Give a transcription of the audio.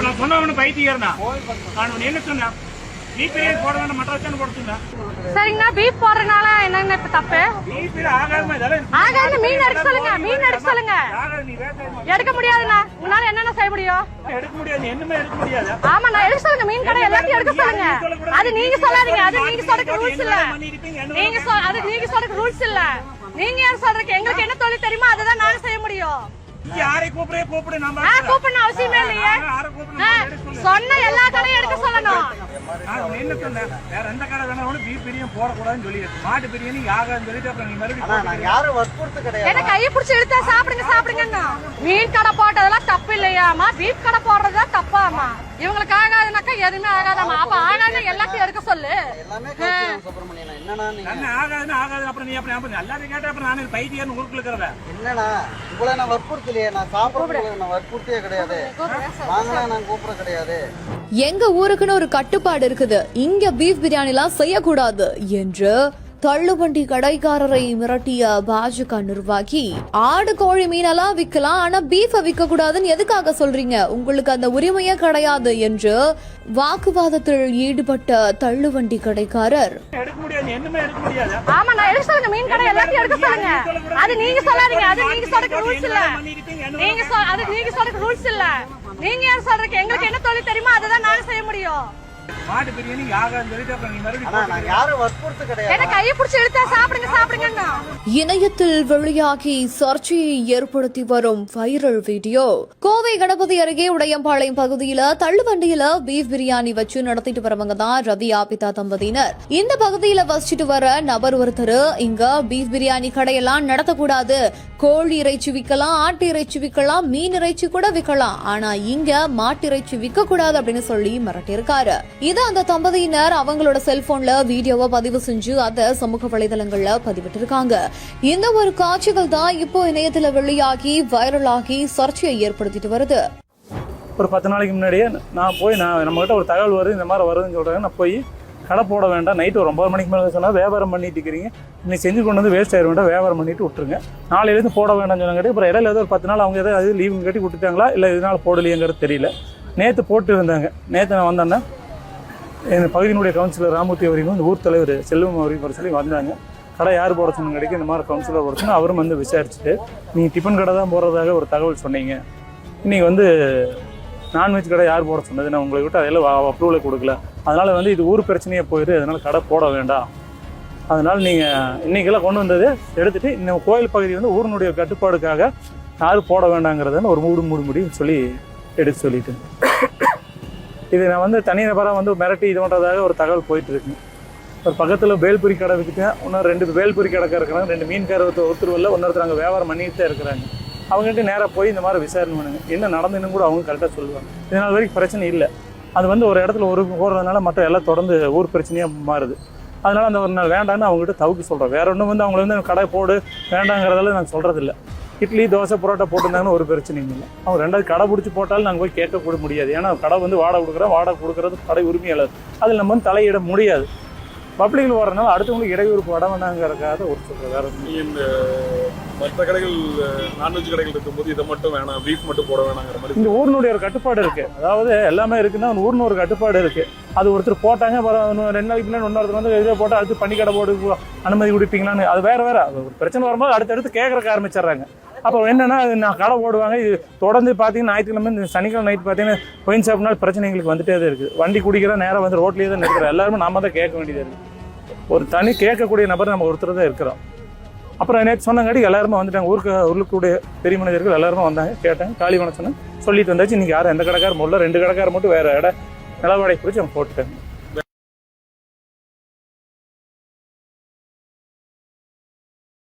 அப்ப நான் சொன்னவனு பைத்தியர்னா நான் உன்னை என்ன சொன்னேன்? போட வேண்டாம் மற்ற சரிங்கண்ணா பீப் போடுறதுனால என்னங்க இப்ப தப்பு? நீ பிரி ஆகாம இதெல்லாம் ஆகாது மீன் எடுக்க சொல்லுங்க மீன் எடுக்க சொல்லுங்க. எடுக்க முடியாதுண்ணா. உங்களால என்னென்ன செய்ய முடியும்? எடுக்க முடியாது நீ என்னமே எடுக்க முடியாது. ஆமா நான் எடுக்க சொல்லுங்க மீன் கடை எல்லாத்தையும் எடுக்க சொல்லுங்க. அது நீங்க சொல்லாதீங்க அது நீங்க சொல்றதுக்கு ரூல்ஸ் இல்ல. நீங்க அது நீங்க சொல்றதுக்கு ரூல்ஸ் இல்ல. நீங்க யார் சொல்றதுக்கு எங்களுக்கு என்ன தொழில் தெரியுமோ அதுதான் நாங்க செய்ய முடியும். யாரை கூப்பிடே கூப்பிடு நம்ம ஆ கூப்பிடணும் அவசியமே இல்லையே. சொன்ன எல்லா கடையும் எடுக்க சொல்லணும். நான் உன்னை என்ன சொன்னேன்? வேற எந்த கடை வேணாலும் பீஃப் பிரியாணி போடக்கூடாதுன்னு சொல்லி மாட்டு பிரியாணி ஆகாதுன்னு சொல்லிட்டு அப்புறம் நீ மறுபடியும் ஆனா நான் யாரும் வற்புறுத்து கிடையாது. என்ன கையை பிடிச்சி இழுத்தா சாப்பிடுங்க சாப்பிடுங்கன்னு. மீன் கடை போட்டதெல்லாம் தப்பு இல்லையாமா பீஃப் கடை போடுறதுதான் தப்பாமா இவங்களுக்கு ஆகாதுனாக்கா எதுவுமே ஆகாதாமா அப்ப ஆகாதுன்னு எல்லாத்தையும் ஆகாதுன்னு ஆகாது. அப்புறம் நீ அப்புறம் கேட்ட அப்புறம் நான் பைத்தியர்னு ஊருக்குள்ள இருக்கிறத என்னண்ணா? உங்களை நான் வற்புறுத்தலையே நான் சாப்பிடுறது நான் வற்புறுத்தியே கிடையாது. வாங்கினா நான் கூப்பிட கிடையாது. எங்க ஊருக்குன்னு ஒரு கட்டுப்பாடு இருக்குது. இங்க பீஃப் பிரியாணிலாம் செய்யக்கூடாது என்று தள்ளுவண்டி கடைக்காரரை மிரட்டிய பாஜக நிர்வாகி ஆடு கோழி மீனெல்லாம் விற்கலாம் ஆனா பீஃப விற்க கூடாதுன்னு எதுக்காக சொல்றீங்க? உங்களுக்கு அந்த உரிமையே கிடையாது என்று வாக்குவாதத்தில் ஈடுபட்ட தள்ளுவண்டி கடைக்காரர். மீன் கடை எடுக்க அது நீங்க சொல்லாதீங்க. சொல்றதுக்கு சொல்றதுக்கு? எங்களுக்கு என்ன தொழில் தெரியுமோ அதுதான் நாங்க செய்ய முடியும். மாட்டு பிரியாணி ஆகாதுன்னு சொல்லிட்டு அப்புறம் நீ மறுபடியும் யாரும் வற்புறுத்து கிடையாது. என்ன கையை பிடிச்சி இழுத்தா சாப்பிடுங்க சாப்பிடுங்கன்னு இணையத்தில் வெளியாகி சர்ச்சையை ஏற்படுத்தி வரும் வைரல் வீடியோ. கோவை கணபதி அருகே உடையம்பாளையம் பகுதியில தள்ளுவண்டியில பீஃப் பிரியாணி வச்சு நடத்திட்டு வரவங்க தான் ரவி ஆபிதா தம்பதியினர். இந்த பகுதியில வசிச்சுட்டு வர நபர் ஒருத்தர் இங்க பீஃப் பிரியாணி கடையெல்லாம் நடத்தக்கூடாது. கோழி இறைச்சி விற்கலாம் ஆட்டு இறைச்சி விற்கலாம் மீன் இறைச்சி கூட விற்கலாம் ஆனா இங்க மாட்டு இறைச்சி விற்க கூடாது அப்படின்னு சொல்லி மிரட்டியிருக்காரு. இது அந்த தம்பதியினர் அவங்களோட செல்போன்ல வீடியோவை பதிவு செஞ்சு அதை சமூக வலைதளங்கள்ல பதிவிட்டிருக்காங்க. இந்த ஒரு காட்சிகள் தான் இப்போ இணையத்துல வெளியாகி வைரலாகி சர்ச்சையை ஏற்படுத்திட்டு வருது. ஒரு பத்து நாளைக்கு முன்னாடியே நான் போய் நான் நம்மகிட்ட ஒரு தகவல் வருது இந்த மாதிரி வருதுன்னு சொல்கிறாங்க நான் போய் கடை போட வேண்டாம். நைட்டு ஒரு ஒம்பது மணிக்கு மேலே சொன்னால் வியாபாரம் பண்ணிட்டு இருக்கிறீங்க. இன்னைக்கு செஞ்சு கொண்டு வந்து வேஸ்ட் ஆயிட வேண்டாம். வியாபாரம் பண்ணிட்டு விட்டுருங்க. நாளையிலேருந்து போட வேண்டாம்னு சொன்னாங்க அப்புறம் இடையில ஏதோ ஒரு பத்து நாள் அவங்க ஏதாவது அது லீவு கட்டி விட்டுட்டாங்களா? இல்லை இதனால் போடலையேங்கிறது தெரியல. நேற்று போட்டு இருந்தாங்க. நேற்று நான் வந்தேன்னா எங்கள் பகுதியினுடைய கவுன்சிலர் ராமூர்த்தி அவரையும் இந்த ஊர் தலைவர் செல்வம் அவரையும் வர சொல்லி வந்தாங்க. கடை யார் போட சொன்னாங்க கிடைக்கும் இந்த மாதிரி கவுன்சிலர் போட அவரும் வந்து விசாரிச்சுட்டு நீங்கள் டிஃபன் கடை தான் போடுறதாக ஒரு தகவல் சொன்னீங்க. இன்னைக்கு வந்து நான்வெஜ் கடை யார் போட சொன்னது நான் உங்களை விட்டு அதெல்லாம் அப்ரூவலை கொடுக்கல. அதனால் வந்து இது ஊர் பிரச்சனையே போயிடுது அதனால் கடை போட வேண்டாம். அதனால் நீங்கள் இன்னைக்கெல்லாம் கொண்டு வந்தது எடுத்துகிட்டு இந்த கோயில் பகுதி வந்து ஊரினுடைய கட்டுப்பாடுக்காக யாரும் போட வேண்டாங்கிறதுன்னு ஒரு மூடு மூடு முடியும் சொல்லி எடுத்து சொல்லிட்டு. இது நான் வந்து தனிநபராக வந்து மிரட்டி இது பண்ணுறதாக ஒரு தகவல் போயிட்டு இருக்கு. ஒரு பக்கத்தில் பேல்புரி கடை விற்கிட்டேன் இன்னும் ரெண்டு பேல்புரி கடைக்கார இருக்கிறாங்க ரெண்டு மீன்கார ஒருத்தர் வரல இன்னொருத்தர் அங்கே வியாபாரம் பண்ணிட்டு தான் இருக்கிறாங்க. அவங்ககிட்ட நேராக போய் இந்த மாதிரி விசாரணை பண்ணுங்க. என்ன நடந்துன்னு கூட அவங்க கரெக்டாக சொல்லுவாங்க. இதனால் வரைக்கும் பிரச்சனை இல்லை. அது வந்து ஒரு இடத்துல ஒரு ஓடுறதுனால மற்ற எல்லாம் தொடர்ந்து ஊர் பிரச்சனையாக மாறுது. அதனால அந்த ஒரு நாள் வேண்டாம்னு அவங்ககிட்ட தவுக்கி சொல்கிறோம் வேற ஒன்றும் வந்து அவங்கள வந்து கடை போடு வேண்டாங்கிறதெல்லாம் நான் சொல்கிறதில்ல இட்லி தோசை புரோட்டா போட்டிருந்தாங்கன்னு ஒரு பிரச்சனையும் இல்லை. அவங்க ரெண்டாவது கடை பிடிச்சி போட்டாலும் நாங்கள் போய் கேட்க கூட முடியாது. ஏன்னா கடை வந்து வாடகை கொடுக்குறோம். வாடகை கொடுக்குறது கடை உரிமையாளர். அதில் நம்ம வந்து தலையிட முடியாது. பப்ளிக்கில் வர்றதுனால அடுத்தவங்களுக்கு இடையூறு பட வேணாங்கிறதுக்காக ஒரு சொல்கிறேன் வேற இந்த மற்ற கடைகள் நான்வெஜ் கடைகள் இருக்கும்போது இதை மட்டும் வேணாம் பீஃப் மட்டும் போட வேணாங்கிற மாதிரி இந்த ஊரினுடைய ஒரு கட்டுப்பாடு இருக்கு. அதாவது எல்லாமே இருக்குன்னா ஊர்னு ஒரு கட்டுப்பாடு இருக்கு. அது ஒருத்தர் போட்டாங்க ரெண்டு நாளைக்கு பின்னாடி இன்னொருத்தர் வந்து இதை போட்டு அடுத்து பனிக்கடை போட்டு அனுமதி கொடுப்பீங்களான்னு அது வேற வேற. ஒரு பிரச்சனை வரும்போது அடுத்தடுத்து கேட்கறக்க ஆரம்பிச்சிடுறாங்க. அப்போ என்னென்னா நான் கடை ஓடுவாங்க இது தொடர்ந்து பார்த்தீங்கன்னா ஞாயிற்றுக்கிழமை இந்த சனிக்கிழமை நைட் பார்த்தீங்கன்னா கொயின் சாப்பிட்னால பிரச்சனை எங்களுக்கு வந்துட்டே தான் இருக்குது வண்டி குடிக்கிற நேரம் வந்து ரோட்லேயே தான் இருக்கிறோம் எல்லாருமே நாம தான் கேட்க வேண்டியது இருக்குது ஒரு தனி கேட்கக்கூடிய நபர் நம்ம ஒருத்தர் தான் இருக்கிறோம். அப்புறம் நேற்று சொன்னங்காட்டி எல்லாருமே வந்துட்டாங்க. ஊருக்கு ஊருக்குடைய பெரிய மனிதர்கள் எல்லாருமே வந்தாங்க. கேட்டாங்க. காலி வணக்கம் சொன்னேன் சொல்லிட்டு வந்தாச்சு. இன்னைக்கு யாரும் எந்த கடைக்காரம் முடியல ரெண்டு கடைக்காரர் மட்டும் வேறு இடம் நிலவாடகை குறித்து அவங்க போட்டுட்டாங்க